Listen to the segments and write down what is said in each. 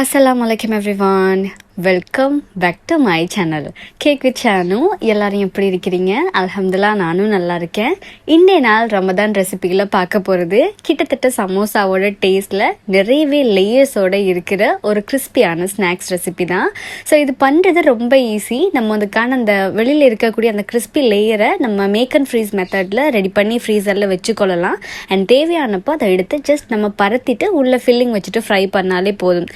அஸ்லாம் வலைக்கம் everyone welcome back to my channel cake with Sanu எல்லாரும் எப்படி இருக்கிறீங்க? அல்ஹம்துல்லா நானும் நல்லா இருக்கேன். இன்றைய நாள் ரமதான் ரெசிபிகளை பார்க்க போகிறது கிட்டத்தட்ட சமோசாவோட டேஸ்ட்டில் நிறையவே லேயர்ஸோட இருக்கிற ஒரு கிறிஸ்பியான ஸ்நாக்ஸ் ரெசிபி தான். ஸோ இது பண்ணுறது ரொம்ப ஈஸி நம்ம அதுக்கான அந்த வெளியில் இருக்கக்கூடிய அந்த கிறிஸ்பி லேயரை நம்ம மேக் அண்ட் ஃப்ரீஸ் மெத்தடில் ரெடி பண்ணி ஃப்ரீசரில் வச்சுக்கொள்ளலாம். அண்ட் தேவையானப்போ அதை எடுத்து ஜஸ்ட் நம்ம பரத்திட்டு உள்ள ஃபில்லிங் வச்சுட்டு ஃப்ரை பண்ணாலே போதும்.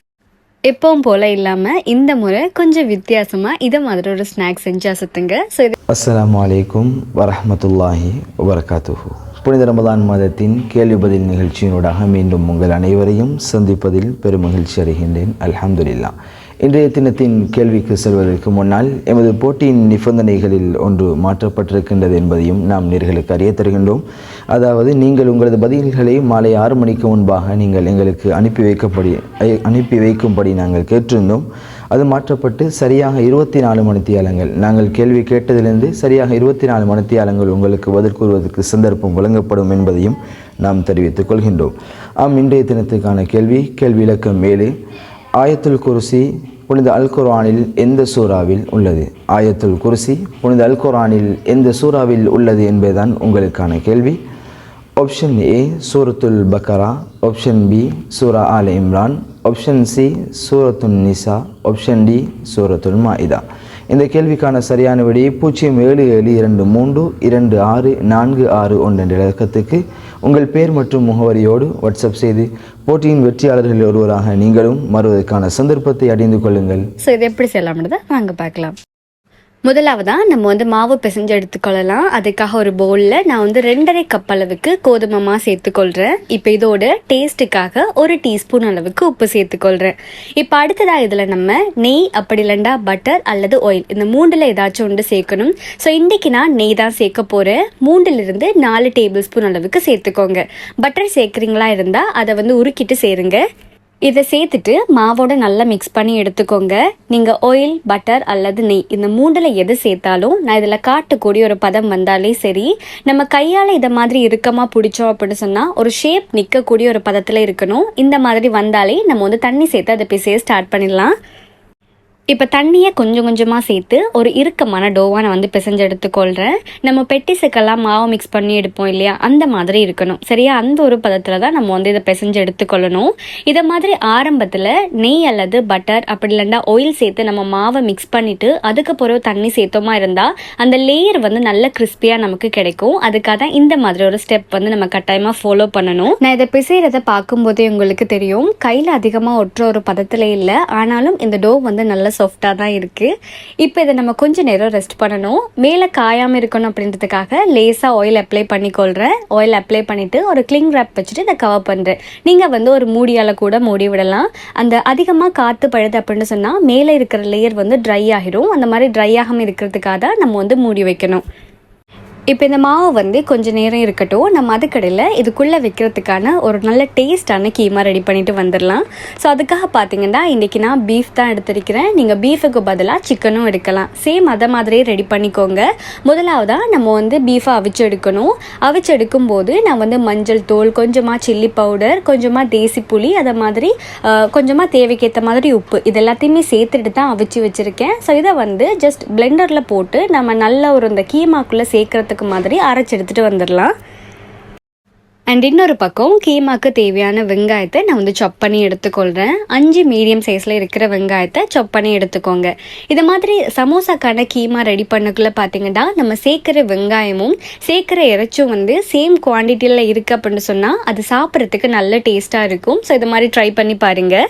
எப்பவும் போல இல்லாமல் இந்த முறை கொஞ்சம் வித்தியாசமாக இதை மாதிரி ஒரு ஸ்நாக்ஸ் செஞ்சு அசத்துங்க. ஸோ இது அஸ்ஸலாமு அலைக்கும் வரஹ்மத்துல்லாஹி புனித ரமதான் மாதத்தின் கேள்வி பதில் நிகழ்ச்சியினூடாக மீண்டும் உங்கள் அனைவரையும் சந்திப்பதில் பெருமகிழ்ச்சி அடைகின்றேன். அலமதுல்லா இன்றைய தினத்தின் கேள்விக்கு செல்வதற்கு முன்னால் எமது போட்டியின் நிபந்தனைகளில் ஒன்று மாற்றப்பட்டிருக்கின்றது என்பதையும் நாம் நேர்களுக்கு அறிய தருகின்றோம். அதாவது நீங்கள் உங்களது பதில்களை மாலை ஆறு மணிக்கு முன்பாக நீங்கள் எங்களுக்கு அனுப்பி வைக்கப்படி அனுப்பி வைக்கும்படி நாங்கள் கேட்டிருந்தோம். அது மாற்றப்பட்டு சரியாக இருபத்தி நாலு மணித்தியாலங்கள். நாங்கள் கேள்வி கேட்டதிலிருந்து சரியாக இருபத்தி நாலு மணித்தியாலங்கள் உங்களுக்கு பதில் கூறுவதற்கு சந்தர்ப்பம் வழங்கப்படும் என்பதையும் நாம் தெரிவித்துக் கொள்கின்றோம். ஆம் இன்றைய தினத்துக்கான கேள்வி கேள்வி இலக்கம் மேலே ஆயத்துல் குருசி புனித அல் குர்ஆனில் எந்த சூறாவில் உள்ளது? ஆயத்துல் குருசி புனித அல் குர்ஆனில் எந்த சூறாவில் உள்ளது என்பதுதான் உங்களுக்கான கேள்வி. ஆப்ஷன் ஏ சூரத்துல் பக்கரா. ஆப்ஷன் பி சூரா ஆல் இம்ரான். ஆப்ஷன் சி சூரத்துல் நிசா. ஆப்ஷன் டி சூரத்துல் மாஇதா இந்த கேள்விக்கான சரியான விடையை பூஜ்ஜியம் ஏழு ஏழு இரண்டு மூன்று இரண்டு ஆறு நான்கு ஆறு ஒன்று என்ற இலக்கத்துக்கு உங்கள் பேர் மற்றும் முகவரியோடு வாட்ஸ்அப் செய்து போட்டியின் வெற்றியாளர்களில் ஒருவராக நீங்களும் வருவதற்கான சந்தர்ப்பத்தை அடைந்து கொள்ளுங்கள். ஸோ இது எப்படி செய்யலாம்ன்றதை வாங்க பார்க்கலாம். முதலாவதாக நம்ம வந்து மாவு பிசைஞ்சு எடுத்துக்கொள்ளலாம். அதுக்காக ஒரு பவுலில் நான் வந்து ரெண்டரை கப் அளவுக்கு கோதுமை சேர்த்துக்கொள்கிறேன் இப்போ இதோட டேஸ்ட்டுக்காக ஒரு டீஸ்பூன் அளவுக்கு உப்பு சேர்த்துக்கொள்கிறேன் இப்போ அடுத்ததாக இதில் நம்ம நெய் அப்படி இல்லைண்டா பட்டர் அல்லது ஆயில் இந்த மூண்டில் ஏதாச்சும் ஒன்று சேர்க்கணும். ஸோ இன்றைக்கி நான் நெய் தான் சேர்க்க போகிறேன் மூண்டிலிருந்து நாலு டேபிள் ஸ்பூன் அளவுக்கு சேர்த்துக்கோங்க. பட்டர் சேர்க்குறீங்களா இருந்தால் அதை வந்து உருக்கிட்டு சேருங்க. இதை சேர்த்துட்டு மாவோட நல்லா மிக்ஸ் பண்ணி எடுத்துக்கோங்க. நீங்கள் ஆயில் பட்டர் அல்லது நெய் இந்த மூண்டில் எது சேர்த்தாலும் நான் இதில் காட்டக்கூடிய ஒரு பதம் வந்தாலே சரி. நம்ம கையால் இதை மாதிரி இறுக்கமாக பிடிச்சோம் அப்படின்னு சொன்னால் ஒரு ஷேப் நிற்கக்கூடிய ஒரு பதத்தில் இருக்கணும். இந்த மாதிரி வந்தாலே நம்ம வந்து தண்ணி சேர்த்து அதை பிசைய ஸ்டார்ட் பண்ணிடலாம். இப்போ தண்ணியை கொஞ்சம் கொஞ்சமாக சேர்த்து ஒரு இறுக்கமான டோவாக நான் வந்து பிசைஞ்சு எடுத்துக்கொள்கிறேன் நம்ம பெட்டிஸுக்கெல்லாம் மாவு மிக்ஸ் பண்ணி எடுப்போம் இல்லையா? அந்த மாதிரி இருக்கணும். சரியா? அந்த ஒரு பதத்தில் தான் நம்ம வந்து இதை பிசைஞ்சு எடுத்துக்கொள்ளணும். இதை மாதிரி ஆரம்பத்தில் நெய் அல்லது பட்டர் அப்படி இல்லைன்னா ஆயில் சேர்த்து நம்ம மாவை மிக்ஸ் பண்ணிவிட்டு அதுக்கு பிறகு தண்ணி சேர்த்தோமா இருந்தால் அந்த லேயர் வந்து நல்ல கிறிஸ்பியாக நமக்கு கிடைக்கும். அதுக்காக தான் இந்த மாதிரி ஒரு ஸ்டெப் வந்து நம்ம கட்டாயமாக ஃபாலோ பண்ணணும். நான் இதை பிசைகிறத பார்க்கும்போதே உங்களுக்கு தெரியும். கையில் அதிகமாக ஒட்டுற ஒரு பதத்தில் இல்லை. ஆனாலும் இந்த டோ வந்து நல்ல சாஃப்டாக தான் இருக்குது இப்போ இதை நம்ம கொஞ்சம் நேரம் ரெஸ்ட் பண்ணணும். மேலே காயாமல் இருக்கணும் அப்படின்றதுக்காக லேசாக ஆயில் அப்ளை பண்ணிக்கொள்கிறேன் ஆயில் அப்ளை பண்ணிவிட்டு ஒரு கிளிங் ரேப் வச்சுட்டு இதை கவர் பண்ணுறேன் நீங்கள் வந்து ஒரு மூடியால் கூட மூடி விடலாம். அந்த அதிகமாக காற்று பழுது அப்படின்னு சொன்னால் மேலே இருக்கிற லேயர் வந்து ட்ரை ஆகிரும். அந்த மாதிரி ட்ரை ஆகாமல் இருக்கிறதுக்காக தான் நம்ம வந்து மூடி வைக்கணும். இப்போ இந்த மாவு வந்து கொஞ்சம் நேரம் இருக்கட்டும் நம்ம அதுக்கடையில் இதுக்குள்ளே வைக்கிறதுக்கான ஒரு நல்ல டேஸ்டான கீமா ரெடி பண்ணிட்டு வந்துடலாம் ஸோ அதுக்காக பார்த்தீங்கன்னா இன்றைக்கி நான் பீஃப் தான் எடுத்திருக்கிறேன். நீங்கள் பீஃபுக்கு பதிலாக சிக்கனும் எடுக்கலாம். சேம் அதை மாதிரியே ரெடி பண்ணிக்கோங்க. முதலாவதாக நம்ம வந்து பீஃபை அவிச்சு எடுக்கணும் அவிச்சு எடுக்கும்போது நான் வந்து மஞ்சள் தூள் கொஞ்சமாக சில்லி பவுடர் கொஞ்சமாக தேசி புளி அதை மாதிரி கொஞ்சமாக தேவைக்கேற்ற மாதிரி உப்பு இது எல்லாத்தையுமே சேர்த்துட்டு தான் அவிச்சு வச்சுருக்கேன். ஸோ இதை வந்து ஜஸ்ட் பிளெண்டரில் போட்டு நம்ம நல்ல ஒரு இந்த கீமாக்குள்ளே சேர்க்குறதுக்கு மாதிரி அரைச்சி எடுத்துகிட்டு வந்துடலாம். அண்ட் இன்னொரு பக்கம் கீமாக்கு தேவையான வெங்காயத்தை நான் வந்து சாப் பண்ணி எடுத்துக்கொள்கிறேன் அஞ்சு மீடியம் சைஸில் இருக்கிற வெங்காயத்தை சாப் பண்ணி எடுத்துக்கோங்க. இது மாதிரி சமோசாக்கான கீமா ரெடி பண்ணக்குள்ள பார்த்தீங்கன்னா நம்ம சேர்க்குற வெங்காயமும் சேர்க்குற இறைச்சும் வந்து சேம் குவான்டிட்டியில் இருக்குது அப்படின்னு சொன்னால் அது சாப்பிட்றதுக்கு நல்ல டேஸ்ட்டாக இருக்கும். ஸோ இது மாதிரி ட்ரை பண்ணி பாருங்கள்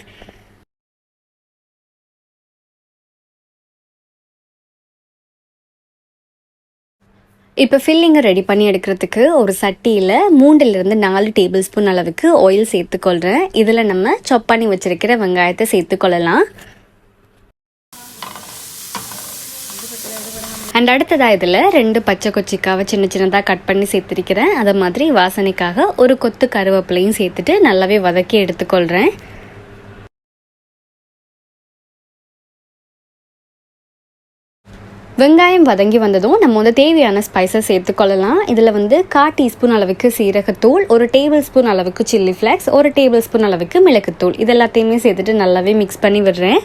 இப்போ ஃபில்லிங்கை ரெடி பண்ணி எடுக்கிறதுக்கு ஒரு சட்டியில் மூண்டிலிருந்து நாலு டேபிள் ஸ்பூன் அளவுக்கு ஆயில் சேர்த்துக்கொள்கிறேன் இதில் நம்ம சாப் பண்ணி வச்சுருக்கிற வெங்காயத்தை சேர்த்துக்கொள்ளலாம். அண்ட் அடுத்ததாக இதில் ரெண்டு பச்சை கொச்சிக்காவை சின்ன சின்னதாக கட் பண்ணி சேர்த்துருக்கிறேன். அதை மாதிரி வாசனைக்காக ஒரு கொத்து கருவேப்பிலையும் சேர்த்துட்டு நல்லாவே வதக்கி எடுத்துக்கொள்கிறேன் வெங்காயம் வதங்கி வந்ததும் நம்ம வந்து தேவையான ஸ்பைசஸ் சேர்த்துக்கொள்ளலாம் இதில் வந்து கா டீஸ்பூன் அளவுக்கு சீரகத்தூள் ஒரு டேபிள் ஸ்பூன் அளவுக்கு சில்லி ஃப்ளேக்ஸ் ஒரு டேபிள் ஸ்பூன் அளவுக்கு மிளகுத்தூள். இது எல்லாத்தையுமே சேர்த்துட்டு நல்லாவே மிக்ஸ் பண்ணி விடுறேன்.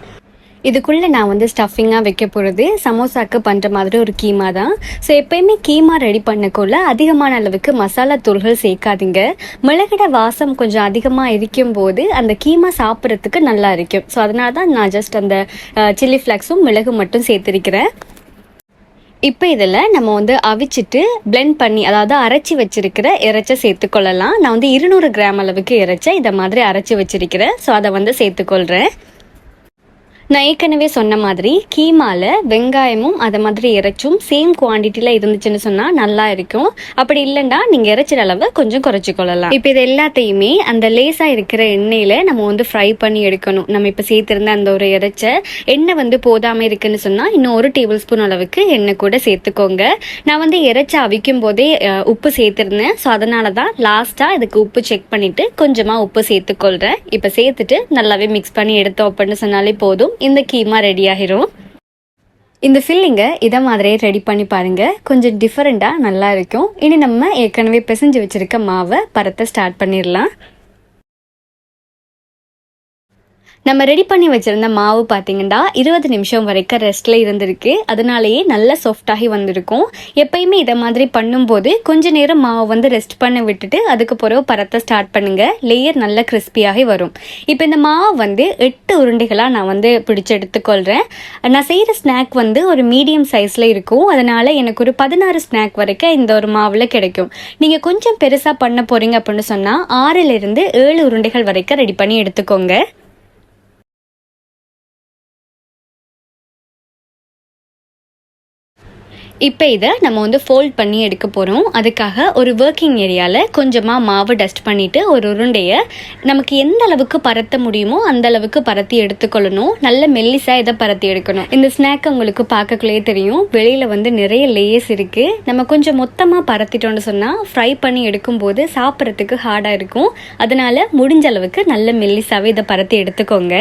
இதுக்குள்ளே நான் வந்து ஸ்டஃபிங்காக வைக்க போகிறது சமோசாக்கு பண்ணுற மாதிரி ஒரு கீமா தான். ஸோ எப்பயுமே கீமா ரெடி பண்ணக்குள்ள அதிகமான அளவுக்கு மசாலா தூள்கள் சேர்க்காதீங்க. மிளகிட வாசம் கொஞ்சம் அதிகமாக இருக்கும் போது அந்த கீமா சாப்பிட்றதுக்கு நல்லா இருக்கும். ஸோ அதனால தான் நான் ஜஸ்ட் அந்த சில்லி ஃப்ளாக்ஸும் மிளகு மட்டும் சேர்த்துருக்கிறேன். இப்போ இதில் நம்ம வந்து அவிச்சிட்டு பிளெண்ட் பண்ணி அதாவது அரைச்சி வச்சிருக்கிற இறைச்சை சேர்த்துக்கொள்ளலாம். நான் வந்து இருநூறு கிராம் அளவுக்கு இறைச்சை இதை மாதிரி அரைச்சி வச்சிருக்கிறேன். ஸோ அதை வந்து சேர்த்துக்கொள்கிறேன் நான் ஏற்கனவே சொன்ன மாதிரி கீமால வெங்காயமும் அதை மாதிரி இறைச்சும் சேம் குவான்டிட்டியில் இருந்துச்சுன்னு சொன்னால் நல்லா இருக்கும். அப்படி இல்லைன்னா நீங்கள் இறைச்சிற அளவை கொஞ்சம் குறைச்சிக்கொள்ளலாம். இப்போ இது எல்லாத்தையுமே அந்த லேசாக இருக்கிற எண்ணெயில் நம்ம வந்து ஃப்ரை பண்ணி எடுக்கணும். நம்ம இப்போ சேர்த்துருந்த அந்த ஒரு இறைச்ச எண்ணெய் வந்து போதாமல் இருக்குன்னு சொன்னால் இன்னும் ஒரு டேபிள் ஸ்பூன் அளவுக்கு எண்ணெய் கூட சேர்த்துக்கோங்க. நான் வந்து இறைச்சி அவிக்கும் போதே உப்பு சேர்த்துருந்தேன். ஸோ அதனால தான் லாஸ்ட்டாக இதுக்கு உப்பு செக் பண்ணிவிட்டு கொஞ்சமாக உப்பு சேர்த்துக்கொள்கிறேன் இப்போ சேர்த்துட்டு நல்லாவே மிக்ஸ் பண்ணி எடுத்தோம் அப்படின்னு சொன்னாலே போதும். இந்த கீமா ரெடி ஆகிரும் இந்த ஃபில்லிங்கை இதை மாதிரியே ரெடி பண்ணி பாருங்க. கொஞ்சம் டிஃப்ரெண்ட்டாக நல்லா இருக்கும். இனி நம்ம ஏற்கனவே பிசைஞ்சு வச்சிருக்க மாவை பரத்தை ஸ்டார்ட் பண்ணிடலாம். நம்ம ரெடி பண்ணி வச்சிருந்த மாவு பார்த்தீங்கன்னா இருபது நிமிஷம் வரைக்கும் ரெஸ்ட்ல இருந்திருக்கு. அதனாலேயே நல்ல சாஃப்டாகி வந்திருக்கும். எப்பயுமே இதை மாதிரி பண்ணும்போது கொஞ்ச நேரம் மாவு வந்து ரெஸ்ட் பண்ண விட்டுட்டு அதுக்கு பிறகு பரத்த ஸ்டார்ட் பண்ணுங்க. லேயர் நல்ல கிறிஸ்பியாகி வரும். இப்போ இந்த மாவு வந்து எட்டு உருண்டைகளாக நான் வந்து பிடிச்சு எடுத்துக்கொள்கிறேன் நான் செய்கிற ஸ்நாக் வந்து ஒரு மீடியம் சைஸில் இருக்கும். அதனால எனக்கு ஒரு பதினாறு ஸ்நாக் வரைக்கும் இந்த ஒரு மாவில் கிடைக்கும். நீங்கள் கொஞ்சம் பெருசாக பண்ண போறீங்க அப்படின்னு சொன்னால் ஆறிலிருந்து ஏழு உருண்டைகள் வரைக்கும் ரெடி பண்ணி எடுத்துக்கோங்க. இப்போ இதை நம்ம வந்து ஃபோல்ட் பண்ணி எடுக்க போகிறோம் அதுக்காக ஒரு ஒர்க்கிங் ஏரியாவில் கொஞ்சமாக மாவு டஸ்ட் பண்ணிவிட்டு ஒரு உருண்டையை நமக்கு எந்த அளவுக்கு பரத்த முடியுமோ அந்த அளவுக்கு பரத்தி எடுத்துக்கொள்ளணும். நல்ல மெல்லிசாக இதை பரத்தி எடுக்கணும். இந்த ஸ்நாக் உங்களுக்கு பார்க்கக்குள்ளேயே தெரியும். வெளியில் வந்து நிறைய லேயர்ஸ் இருக்குது நம்ம கொஞ்சம் மொத்தமாக பரத்திட்டோம்னு சொன்னால் ஃப்ரை பண்ணி எடுக்கும்போது சாப்பிட்றதுக்கு ஹார்டாக இருக்கும். அதனால் முடிஞ்ச அளவுக்கு நல்ல மெல்லிசாவே இதை பரத்தி எடுத்துக்கோங்க.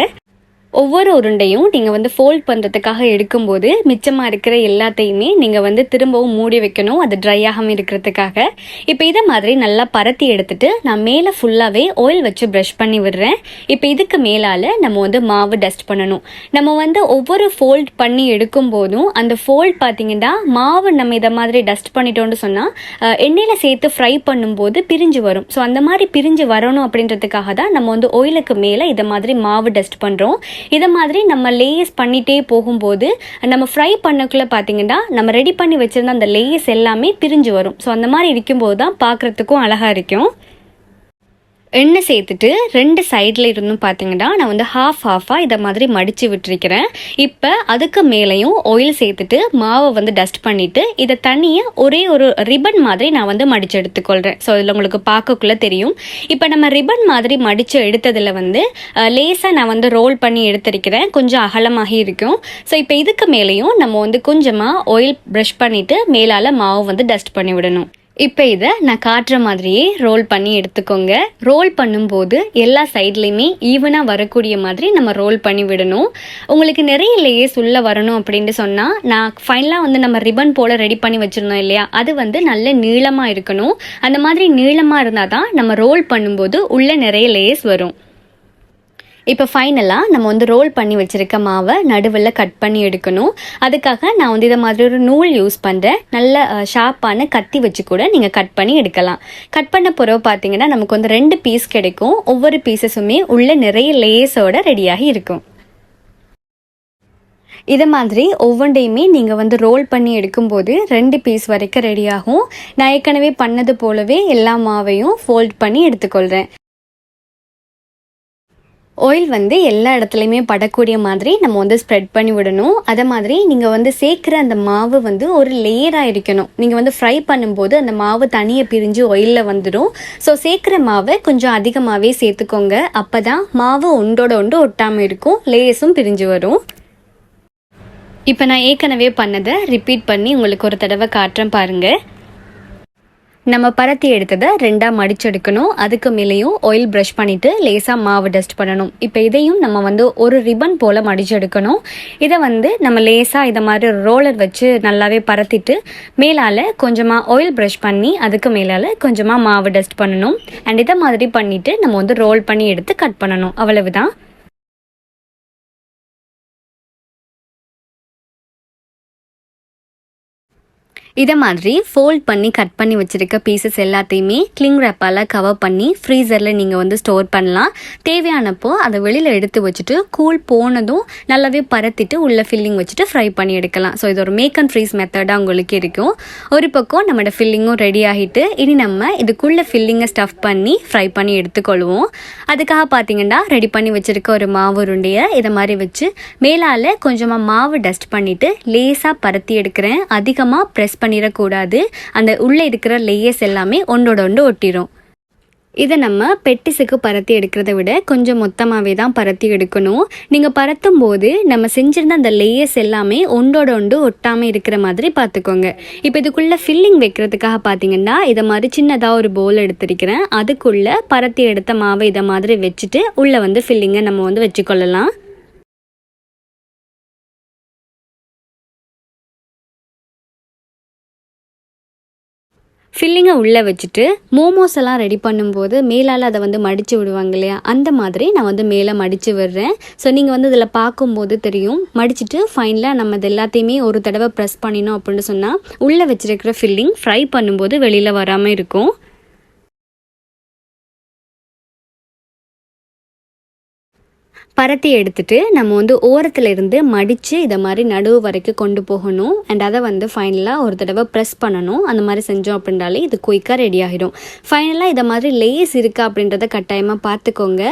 ஒவ்வொரு உருண்டையும் நீங்கள் வந்து ஃபோல்ட் பண்ணுறதுக்காக எடுக்கும்போது மிச்சமாக இருக்கிற எல்லாத்தையுமே நீங்கள் வந்து திரும்பவும் மூடி வைக்கணும். அது ட்ரை ஆகாமல் இருக்கிறதுக்காக. இப்போ இதை மாதிரி நல்லா பரத்தி எடுத்துட்டு நான் மேலே ஃபுல்லாகவே ஆயில் வச்சு ப்ரஷ் பண்ணி விடுறேன். இப்போ இதுக்கு மேலால் நம்ம வந்து மாவு டஸ்ட் பண்ணணும். நம்ம வந்து ஒவ்வொரு ஃபோல்ட் பண்ணி எடுக்கும் போதும் அந்த ஃபோல்ட் பார்த்தீங்கன்னா மாவு நம்ம இதை மாதிரி டஸ்ட் பண்ணிட்டோம்னு சொன்னால் எண்ணெயில் சேர்த்து ஃப்ரை பண்ணும்போது பிரிஞ்சு வரும். ஸோ அந்த மாதிரி பிரிஞ்சு வரணும் அப்படின்றதுக்காக தான் நம்ம வந்து ஆயிலுக்கு மேலே இதை மாதிரி மாவு டஸ்ட் பண்ணுறோம் இதை மாதிரி நம்ம லேயர்ஸ் பண்ணிட்டே போகும்போது நம்ம ஃப்ரை பண்ணக்குள்ள பார்த்தீங்கன்னா நம்ம ரெடி பண்ணி வச்சுருந்த அந்த லேயர்ஸ் எல்லாமே பிரிஞ்சு வரும். ஸோ அந்த மாதிரி இருக்கும்போது தான் பார்க்குறதுக்கும் அழகாக இருக்கும். எண்ணெய் சேர்த்துட்டு ரெண்டு சைடில் இருந்தும் பார்த்தீங்கன்னா நான் வந்து ஹாஃப் ஹாஃபாக இதை மாதிரி மடித்து விட்டுருக்கிறேன். இப்போ அதுக்கு மேலேயும் ஆயில் சேர்த்துட்டு மாவை வந்து டஸ்ட் பண்ணிவிட்டு இதை தனியை ஒரே ஒரு ரிப்பன் மாதிரி நான் வந்து மடித்து எடுத்துக்கொள்கிறேன் ஸோ இதில் உங்களுக்கு பார்க்கக்குள்ளே தெரியும். இப்போ நம்ம ரிப்பன் மாதிரி மடித்து எடுத்ததில் வந்து லேசாக நான் வந்து ரோல் பண்ணி எடுத்திருக்கிறேன். கொஞ்சம் அகலமாகி இருக்கும். ஸோ இப்போ இதுக்கு மேலேயும் நம்ம வந்து கொஞ்சமாக ஆயில் ப்ரஷ் பண்ணிவிட்டு மேலால் மாவு வந்து டஸ்ட் பண்ணி விடணும். இப்போ இதை நான் காட்டுற மாதிரியே ரோல் பண்ணி எடுத்துக்கோங்க. ரோல் பண்ணும்போது எல்லா சைட்லேயுமே ஈவனாக வரக்கூடிய மாதிரி நம்ம ரோல் பண்ணி விடணும். உங்களுக்கு நிறைய லேயர்ஸ் உள்ளே வரணும் அப்படின்ட்டு சொன்னால் நான் ஃபைனலாக வந்து நம்ம ரிப்பன் போல் ரெடி பண்ணி வச்சுருந்தோம் இல்லையா? அது வந்து நல்ல நீளமாக இருக்கணும். அந்த மாதிரி நீளமாக இருந்தால் தான் நம்ம ரோல் பண்ணும்போது உள்ளே நிறைய லேயர்ஸ் வரும். இப்போ ஃபைனலாக நம்ம வந்து ரோல் பண்ணி வச்சுருக்க மாவை நடுவில் கட் பண்ணி எடுக்கணும். அதுக்காக நான் வந்து இதை மாதிரி ஒரு நூல் யூஸ் பண்ணுறேன் நல்ல ஷார்ப்பான கத்தி வச்சு கூட நீங்கள் கட் பண்ணி எடுக்கலாம். கட் பண்ண பிறகு பார்த்தீங்கன்னா நமக்கு வந்து ரெண்டு பீஸ் கிடைக்கும். ஒவ்வொரு பீசஸுமே உள்ள நிறைய லேஸோட ரெடியாகி இருக்கும். இதை மாதிரி ஒவ்வொன்றையுமே நீங்கள் வந்து ரோல் பண்ணி எடுக்கும்போது ரெண்டு பீஸ் வரைக்கும் ரெடியாகும் நான் ஏற்கனவே பண்ணது போலவே எல்லா மாவையும் ஃபோல்ட் பண்ணி எடுத்துக்கொள்கிறேன் ஆயில் வந்து எல்லா இடத்துலையுமே படக்கூடிய மாதிரி நம்ம வந்து ஸ்ப்ரெட் பண்ணி விடணும். அதை மாதிரி நீங்கள் வந்து சேர்க்குற அந்த மாவு வந்து ஒரு லேயராக இருக்கணும். நீங்கள் வந்து ஃப்ரை பண்ணும்போது அந்த மாவு தனியை பிரிஞ்சு ஆயிலில் வந்துடும் ஸோ சேர்க்குற மாவை கொஞ்சம் அதிகமாகவே சேர்த்துக்கோங்க. அப்போ தான் மாவு ஒன்றோட ஒன்று ஒட்டாமல் இருக்கும். லேயர்ஸும் பிரிஞ்சு வரும். இப்போ நான் ஏற்கனவே பண்ணதை ரிப்பீட் பண்ணி உங்களுக்கு ஒரு தடவை காட்டுறேன் பாருங்கள் நம்ம பரத்தி எடுத்ததை ரெண்டாக மடிச்செடுக்கணும் அதுக்கு மேலேயும் ஆயில் ப்ரஷ் பண்ணிவிட்டு லேசாக மாவு டஸ்ட் பண்ணணும். இப்போ இதையும் நம்ம வந்து ஒரு ரிப்பன் போல் மடிச்செடுக்கணும் இதை வந்து நம்ம லேசாக இதை மாதிரி ரோலர் வச்சு நல்லாவே பரத்திட்டு மேலால் கொஞ்சமாக ஆயில் ப்ரஷ் பண்ணி அதுக்கு மேலால் கொஞ்சமாக மாவு டஸ்ட் பண்ணணும். அண்ட் இதை மாதிரி பண்ணிவிட்டு நம்ம வந்து ரோல் பண்ணி எடுத்து கட் பண்ணணும். அவ்வளவுதான். இதை மாதிரி ஃபோல்ட் பண்ணி கட் பண்ணி வச்சுருக்க பீசஸ் எல்லாத்தையுமே கிளிங் ரேப்பால் கவர் பண்ணி ஃப்ரீசரில் நீங்கள் வந்து ஸ்டோர் பண்ணலாம். தேவையானப்போ அதை வெளியில் எடுத்து வச்சுட்டு கூல் போனதும் நல்லாவே பரத்திட்டு உள்ள ஃபில்லிங் வச்சுட்டு ஃப்ரை பண்ணி எடுக்கலாம். ஸோ இது ஒரு மேக் அண்ட் ஃப்ரீஸ் மெத்தடாக உங்களுக்கு இருக்கும். ஒரு பக்கம் நம்மளோட ஃபில்லிங்கும் ரெடி ஆகிட்டு இனி நம்ம இதுக்குள்ளே ஃபில்லிங்கை ஸ்டஃப் பண்ணி ஃப்ரை பண்ணி எடுத்துக்கொள்வோம். அதுக்காக பார்த்தீங்கன்னா ரெடி பண்ணி வச்சுருக்க ஒரு மாவு உருண்டையை இதை மாதிரி வச்சு மேலால் கொஞ்சமாக மாவு டஸ்ட் பண்ணிவிட்டு லேசாக பரத்தி எடுக்கிறேன். அதிகமாக ப்ரெஸ் பண்ணிடக்கூடாது. அந்த உள்ளே இருக்கிற லேயர்ஸ் எல்லாமே ஒன்றோட ஒன்று ஒட்டிடும் இதை நம்ம பெட்டிஸுக்கு பரத்தி எடுக்கிறத விட கொஞ்சம் மொத்தமாகவே தான் பரத்தி எடுக்கணும். நீங்கள் பரத்தும் போது நம்ம செஞ்சிருந்த அந்த லேயர்ஸ் எல்லாமே ஒன்றோட ஒன்று ஒட்டாமல் இருக்கிற மாதிரி பார்த்துக்கோங்க. இப்போ இதுக்குள்ளே ஃபில்லிங் வைக்கிறதுக்காக பார்த்தீங்கன்னா இதை மாதிரி சின்னதாக ஒரு போல் எடுத்திருக்கிறேன். அதுக்குள்ளே பரத்தி எடுத்த மாவை இதை மாதிரி வச்சுட்டு உள்ளே வந்து ஃபில்லிங்கை நம்ம வந்து வச்சுக்கொள்ளலாம். ஃபில்லிங்கை உள்ளே வச்சுட்டு மோமோஸ் எல்லாம் ரெடி பண்ணும்போது மேலால் அதை வந்து மடித்து விடுவாங்க இல்லையா? அந்த மாதிரி நான் வந்து மேலே மடித்து விடுறேன். ஸோ நீங்கள் வந்து இதில் பார்க்கும்போது தெரியும். மடிச்சுட்டு ஃபைனலாக நம்ம இது எல்லாத்தையுமே ஒரு தடவை ப்ரெஸ் பண்ணினோம் அப்படின்னு சொன்னால் உள்ளே வச்சுருக்கிற ஃபில்லிங் ஃப்ரை பண்ணும்போது வெளியில் வராமல் இருக்கும். பரத்தி எடுத்துட்டு நம்ம வந்து ஓரத்தில் இருந்து மடித்து இதை மாதிரி நடுவு வரைக்கும் கொண்டு போகணும். அண்ட் அதை வந்து ஃபைனலாக ஒரு தடவை ப்ரெஸ் பண்ணணும். அந்த மாதிரி செஞ்சோம் அப்படின்றாலே இது குயிக்காக ரெடி ஆகிடும். ஃபைனலாக இதை மாதிரி லேஸ் இருக்கா அப்படின்றத கட்டாயமாக பார்த்துக்கோங்க.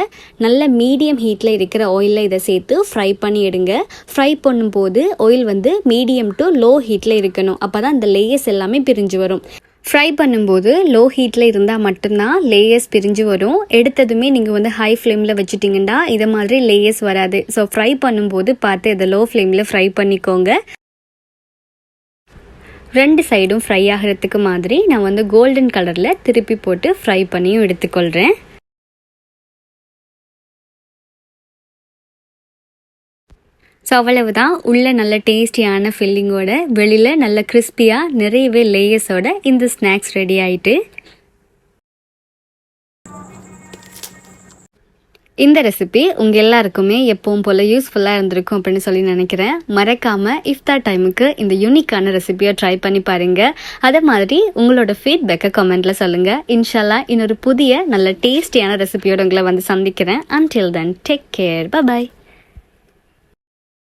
நல்ல மீடியம் ஹீட்டில் இருக்கிற ஆயிலில் இதை சேர்த்து ஃப்ரை பண்ணி எடுங்க. ஃப்ரை பண்ணும்போது ஆயில் வந்து மீடியம் டு லோ ஹீட்டில் இருக்கணும். அப்போ தான் இந்த லேயர்ஸ் எல்லாமே பிரிஞ்சு வரும். ஃப்ரை பண்ணும்போது லோ ஹீட்டில் இருந்தால் மட்டும்தான் லேயர்ஸ் பிரிஞ்சு வரும். எடுத்ததுமே நீங்கள் வந்து ஹை ஃப்ளேமில் வச்சுட்டிங்கன்னா இதை மாதிரி லேயர்ஸ் வராது. ஸோ ஃப்ரை பண்ணும்போது பார்த்து இதை லோ ஃப்ளேமில் ஃப்ரை பண்ணிக்கோங்க. ரெண்டு சைடும் ஃப்ரை ஆகிறதுக்கு மாதிரி நான் வந்து கோல்டன் கலரில் திருப்பி போட்டு ஃப்ரை பண்ணியும் எடுத்துக்கொள்கிறேன் ஸோ அவ்வளவு தான் உள்ளே நல்ல டேஸ்டியான ஃபில்லிங்கோட வெளியில் நல்ல கிறிஸ்பியாக நிறையவே லேயர்ஸோட இந்த ஸ்நாக்ஸ் ரெடி ஆயிட்டு. இந்த ரெசிபி உங்கள் எல்லாருக்குமே எப்பவும் போல் யூஸ்ஃபுல்லாக இருந்திருக்கும் அப்படின்னு சொல்லி நினைக்கிறேன். மறக்காமல் இஃப்தார் டைமுக்கு இந்த யூனிக்கான ரெசிபியை ட்ரை பண்ணி பாருங்கள் அதே மாதிரி உங்களோட ஃபீட்பேக்கை கமெண்ட்டில் சொல்லுங்கள் இன்ஷால்லா இன்னொரு புதிய நல்ல டேஸ்டியான ரெசிபியோட உங்களை வந்து சந்திக்கிறேன். Until then take care bye